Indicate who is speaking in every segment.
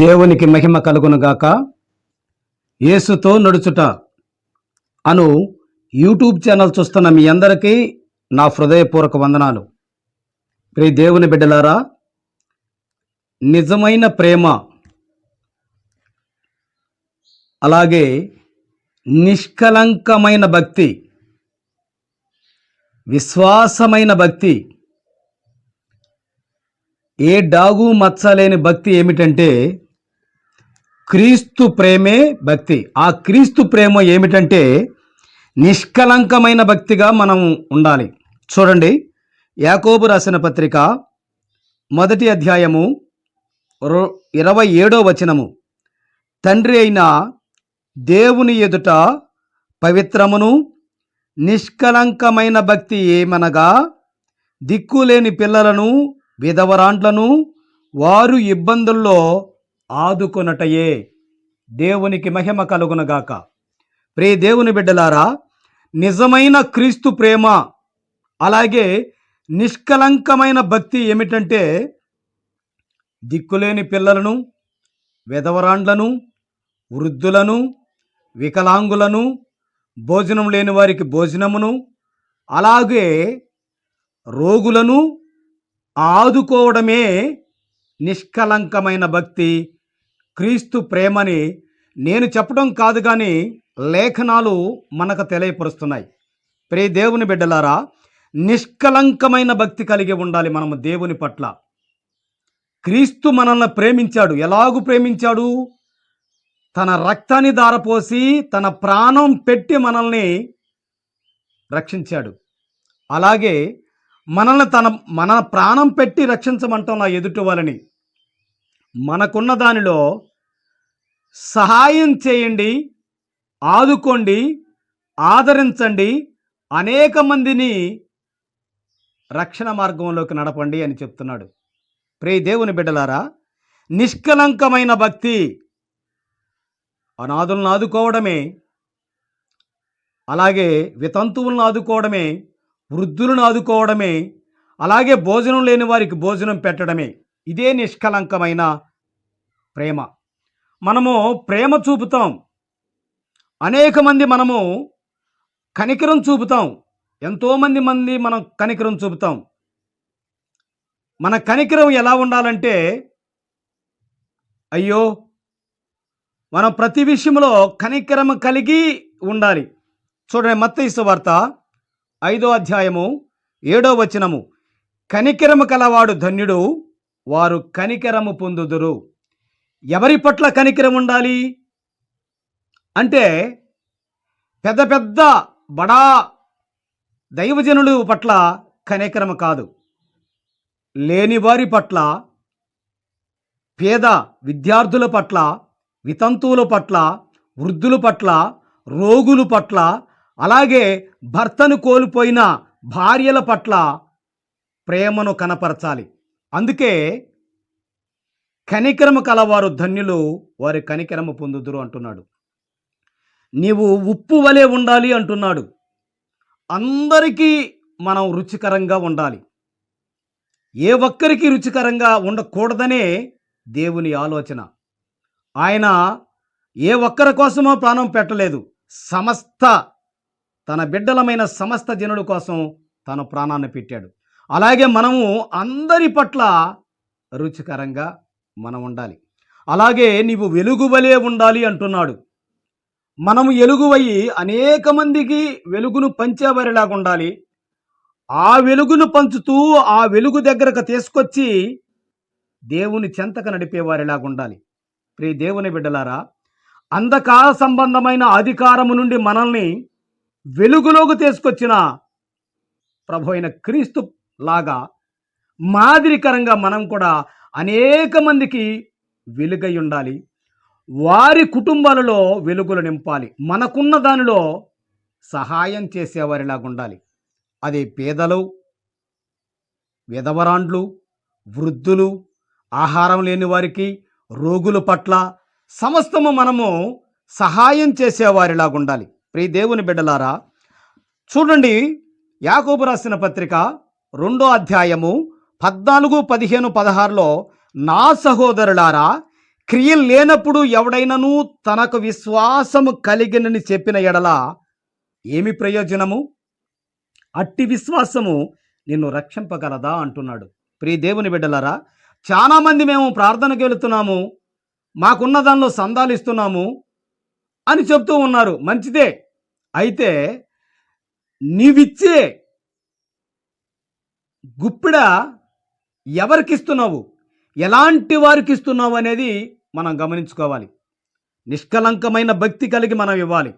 Speaker 1: దేవునికి మహిమ కలుగునుగాక. యేసుతో నడుచుట అను యూట్యూబ్ ఛానల్ చూస్తున్న మీ అందరికీ నా హృదయపూర్వక వందనాలు. ప్రియ దేవుని బిడ్డలారా నిజమైన ప్రేమ అలాగే నిష్కలంకమైన భక్తి విశ్వాసమైన భక్తి ఏ డాగు మచ్చలేని భక్తి ఏమిటంటే క్రీస్తు ప్రేమే భక్తి. ఆ క్రీస్తు ప్రేమ ఏమిటంటే నిష్కలంకమైన భక్తిగా మనం ఉండాలి. చూడండి యాకోబు రాసిన పత్రిక మొదటి అధ్యాయము ఇరవై ఏడో వచనము. తండ్రి అయిన దేవుని ఎదుట పవిత్రమును నిష్కలంకమైన భక్తి ఏమనగా దిక్కులేని పిల్లలను విధవరాండ్లను వారు ఇబ్బందుల్లో ఆదుకొనటయే. దేవునికి మహిమ కలుగునగాక. ప్రే దేవుని బిడ్డలారా నిజమైన క్రీస్తు ప్రేమ అలాగే నిష్కలంకమైన భక్తి ఏమిటంటే దిక్కులేని పిల్లలను విధవరాండ్లను వృద్ధులను వికలాంగులను భోజనం లేని వారికి భోజనమును అలాగే రోగులను ఆదుకోవడమే నిష్కలంకమైన భక్తి. క్రీస్తు ప్రేమని నేను చెప్పడం కాదు కానీ లేఖనాలు మనకు తెలియపరుస్తున్నాయి. ప్రే దేవుని బిడ్డలారా నిష్కలంకమైన భక్తి కలిగి ఉండాలి మనము దేవుని పట్ల. క్రీస్తు మనల్ని ప్రేమించాడు. ఎలాగు ప్రేమించాడు? తన రక్తాన్ని దారపోసి తన ప్రాణం పెట్టి మనల్ని రక్షించాడు. అలాగే మనల్ని తన మన ప్రాణం పెట్టి రక్షించమంటాం నా ఎదుటి వాళ్ళని మనకున్న దానిలో సహాయం చేయండి ఆదుకోండి ఆదరించండి అనేక మందిని రక్షణ మార్గంలోకి నడపండి అని చెప్తున్నాడు. ప్రే దేవుని బిడ్డలారా నిష్కలంకమైన భక్తి అనాథులను ఆదుకోవడమే అలాగే వితంతువులను ఆదుకోవడమే వృద్ధులను ఆదుకోవడమే అలాగే భోజనం లేని వారికి భోజనం పెట్టడమే. ఇదే నిష్కలంకమైన ప్రేమ. మనము ప్రేమ చూపుతాం. అనేక మంది మనము కనికరం చూపుతాం. ఎంతోమంది మంది మనం కనికరం చూపుతాం. మన కనికరం ఎలా ఉండాలంటే అయ్యో మనం ప్రతి విషయంలో కనికరం కలిగి ఉండాలి. చూడండి మత్తయిసు వార్త ఐదో అధ్యాయము ఏడో వచనము. కనికరము కలవాడు ధన్యుడు వారు కనికరము పొందుదురు. ఎవరి పట్ల కనికరం ఉండాలి? అంటే పెద్ద పెద్ద బడా దైవజనులు పట్ల కనికరము కాదు. లేని వారి పట్ల పేద విద్యార్థుల పట్ల వితంతువుల పట్ల వృద్ధుల పట్ల రోగుల పట్ల అలాగే భర్తను కోల్పోయిన భార్యల పట్ల ప్రేమను కనపరచాలి. అందుకే కనికరము కలవారు ధన్యులు వారి కనికరము పొందుదురు అంటున్నాడు. నీవు ఉప్పు వలె ఉండాలి అంటున్నాడు. అందరికీ మనం రుచికరంగా ఉండాలి. ఏ ఒక్కరికి రుచికరంగా ఉండకూడదనే దేవుని ఆలోచన. ఆయన ఏ ఒక్కరి కోసమో ప్రాణం పెట్టలేదు. సమస్త తన బిడ్డలమైన సమస్త జనుల కోసం తన ప్రాణాన్ని పెట్టాడు. అలాగే మనము అందరి పట్ల రుచికరంగా మనం ఉండాలి. అలాగే నీవు వెలుగువలే ఉండాలి అంటున్నాడు. మనము ఎలుగువయ్యి అనేక మందికి వెలుగును పంచేవారిలాగా ఉండాలి. ఆ వెలుగును పంచుతూ ఆ వెలుగు దగ్గరకు తీసుకొచ్చి దేవుని చెంతకు నడిపేవారిలాగా ఉండాలి. ప్రియ దేవుని బిడ్డలారా అంధకార సంబంధమైన అధికారము నుండి మనల్ని వెలుగులోకి తీసుకొచ్చిన ప్రభు అయిన క్రీస్తు లాగా మాదిరికరంగా మనం కూడా అనేక మందికి వెలుగై ఉండాలి. వారి కుటుంబాలలో వెలుగులు నింపాలి. మనకున్న దానిలో సహాయం చేసేవారిలాగా ఉండాలి. అది పేదలు విధవరాండ్లు వృద్ధులు ఆహారం లేని వారికి రోగుల పట్ల సమస్తము మనము సహాయం చేసేవారిలాగా ఉండాలి. ప్రియ దేవుని బిడ్డలారా చూడండి యాకోబు రాసిన పత్రిక రెండో అధ్యాయము పద్నాలుగు పదిహేను పదహారులో నా సహోదరులారా క్రియలు లేనప్పుడు ఎవడైనను తనకు విశ్వాసము కలిగినని చెప్పిన ఎడల ఏమి ప్రయోజనము? అట్టి విశ్వాసము నిన్ను రక్షింపగలదా అంటున్నాడు. ప్రియ దేవుని బిడ్డలారా చాలామంది మేము ప్రార్థనకు వెళుతున్నాము మాకున్న దానిలో సందాలు ఇస్తున్నాము అని చెప్తూ ఉన్నారు. మంచిదే. అయితే నీవిచ్చే గుప్పిడ ఎవరికి ఇస్తున్నావు ఎలాంటి వారికి ఇస్తున్నావు అనేది మనం గమనించుకోవాలి. నిష్కలంకమైన భక్తి కలిగి మనం ఇవ్వాలి.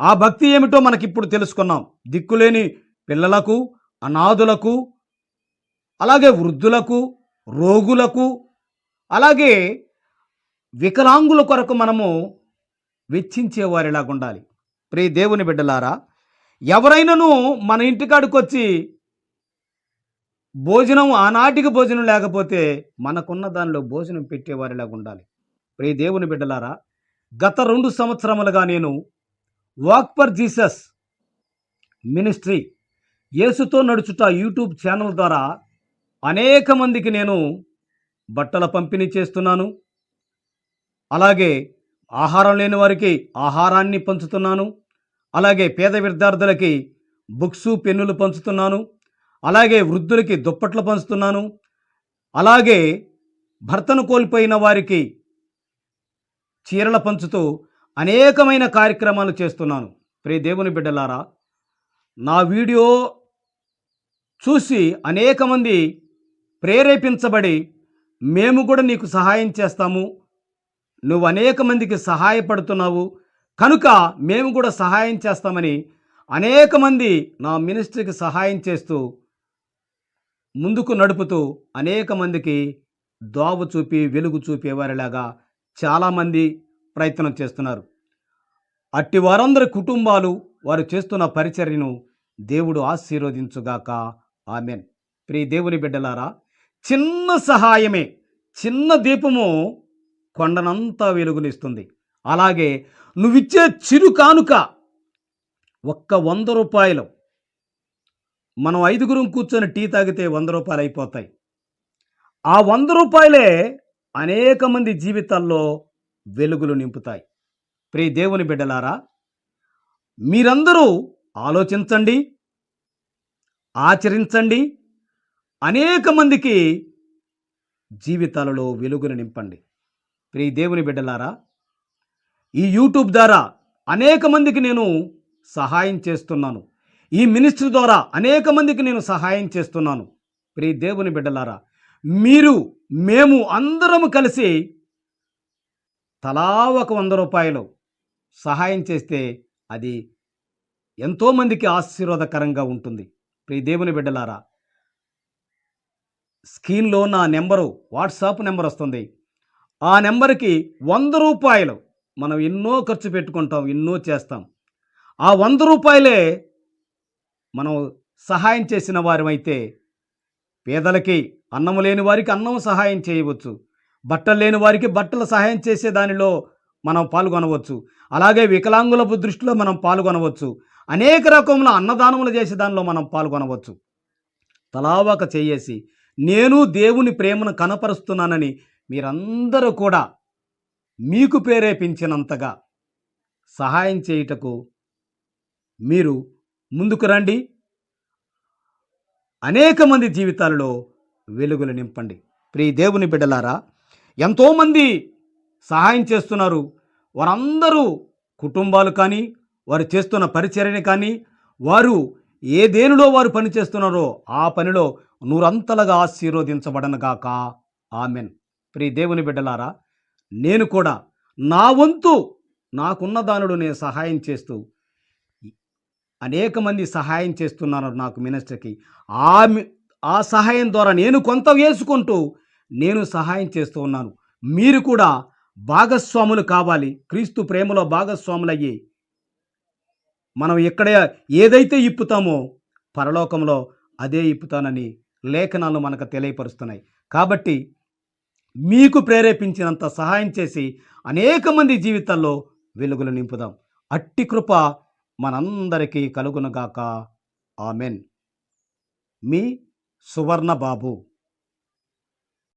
Speaker 1: ఆ భక్తి ఏమిటో మనకిప్పుడు తెలుసుకున్నాం. దిక్కులేని పిల్లలకు అనాథులకు అలాగే వృద్ధులకు రోగులకు అలాగే వికలాంగుల కొరకు మనము వెచ్చించేవారిలాగా ఉండాలి ప్రియ దేవుని బిడ్డలారా ఎవరైనాను మన ఇంటికాడికి వచ్చి భోజనం ఆనాటికి భోజనం లేకపోతే మనకున్న దానిలో భోజనం పెట్టేవారిలాగా ఉండాలి. ప్రే దేవుని బిడ్డలారా గత రెండు సంవత్సరములుగా నేను వాక్ ఫర్ జీసస్ మినిస్ట్రీ యేసుతో నడుచుట యూట్యూబ్ ఛానల్ ద్వారా అనేక మందికి నేను బట్టల పంపిణీ చేస్తున్నాను. అలాగే ఆహారం లేని వారికి ఆహారాన్ని పంచుతున్నాను. అలాగే పేద విద్యార్థులకి బుక్స్ పెన్నులు పంచుతున్నాను. అలాగే వృద్ధులకి దుప్పట్లు పంచుతున్నాను. అలాగే భర్తను కోల్పోయిన వారికి చీరల పంచుతూ అనేకమైన కార్యక్రమాలు చేస్తున్నాను. ప్రే దేవుని బిడ్డలారా నా వీడియో చూసి అనేక మంది ప్రేరేపించబడి మేము కూడా నీకు సహాయం చేస్తాము. నువ్వు అనేక మందికి సహాయపడుతున్నావు. కనుక మేము కూడా సహాయం చేస్తామని అనేక మంది నా మినిస్ట్రీకి సహాయం చేస్తూ ముందుకు నడుపుతూ అనేక మందికి దోవ చూపి వెలుగు చూపేవారిలాగా చాలామంది ప్రయత్నం చేస్తున్నారు. అట్టి వారందరి కుటుంబాలు వారు చేస్తున్న పరిచర్యను దేవుడు ఆశీర్వదించుగాక. ఆమెన్. ప్రియ దేవుని బిడ్డలారా చిన్న సహాయమే చిన్న దీపము కొండనంతా వెలుగునిస్తుంది. అలాగే నువ్విచ్చే చిరు కానుక ఒక్క వంద రూపాయలు మనం ఐదుగురం కూర్చొని టీ తాగితే వంద రూపాయలు అయిపోతాయి. ఆ వంద రూపాయలే అనేక మంది జీవితాల్లో వెలుగులు నింపుతాయి. ప్రియ దేవుని బిడ్డలారా మీరందరూ ఆలోచించండి ఆచరించండి అనేక మందికి జీవితాలలో వెలుగును నింపండి. ప్రియ దేవుని బిడ్డలారా ఈ యూట్యూబ్ ద్వారా అనేక మందికి నేను సహాయం చేస్తున్నాను. ఈ మినిస్ట్రీ ద్వారా అనేక మందికి నేను సహాయం చేస్తున్నాను. ప్రియ దేవుని బిడ్డలారా మీరు మేము అందరము కలిసి తలా ఒక వంద రూపాయలు సహాయం చేస్తే అది ఎంతోమందికి ఆశీర్వాదకరంగా ఉంటుంది. ప్రియ దేవుని బిడ్డలారా స్క్రీన్లో నా నెంబరు వాట్సాప్ నెంబర్ వస్తుంది. ఆ నెంబర్కి వంద రూపాయలు మనం ఎన్నో ఖర్చు పెట్టుకుంటాం ఎన్నో చేస్తాం. ఆ వంద రూపాయలే మనం సహాయం చేసిన వారమైతే పేదలకి అన్నము లేని వారికి అన్నం సహాయం చేయవచ్చు. బట్టలు లేని వారికి బట్టలు సహాయం చేసే దానిలో మనం పాల్గొనవచ్చు. అలాగే వికలాంగుల దృష్టిలో మనం పాల్గొనవచ్చు. అనేక రకముల అన్నదానములు చేసే దానిలో మనం పాల్గొనవచ్చు. తలావక చేయేసి నేను దేవుని ప్రేమను కనపరుస్తున్నానని మీరందరూ కూడా మీకు ప్రేరేపించినంతగా సహాయం చేయుటకు మీరు ముందుకు రండి. అనేక మంది జీవితాలలో వెలుగులు నింపండి. ప్రియ దేవుని బిడ్డలారా ఎంతోమంది సహాయం చేస్తున్నారు. వారందరూ కుటుంబాలు కానీ వారు చేస్తున్న పరిచర్యని కానీ వారు ఏ దేనిలో వారు పని చేస్తున్నారో ఆ పనిలో నూరంతలుగా ఆశీర్వదించబడనగాక. ఆమెన్. ప్రియ దేవుని బిడ్డలారా నేను కూడా నా వంతు నాకున్న దానుడు నేను సహాయం చేస్తూ అనేక మంది సహాయం చేస్తున్నారు నాకు మినిస్టర్కి. ఆ మి- ఆ సహాయం ద్వారా నేను కొంత వేసుకుంటూ నేను సహాయం చేస్తూ ఉన్నాను. మీరు కూడా భాగస్వాములు కావాలి. క్రీస్తు ప్రేమలో భాగస్వాములయ్యి మనం ఎక్కడ ఏదైతే ఇప్పుతామో పరలోకంలో అదే ఇప్పుతానని లేఖనాలు మనకు తెలియపరుస్తున్నాయి. కాబట్టి మీకు ప్రేరేపించినంత సహాయం చేసి అనేక మంది జీవితాల్లో వెలుగులు నింపుదాం. అట్టి కృప మనందరికీ కలుగునుగాక ఆమెన్. మీ సువర్ణబాబు.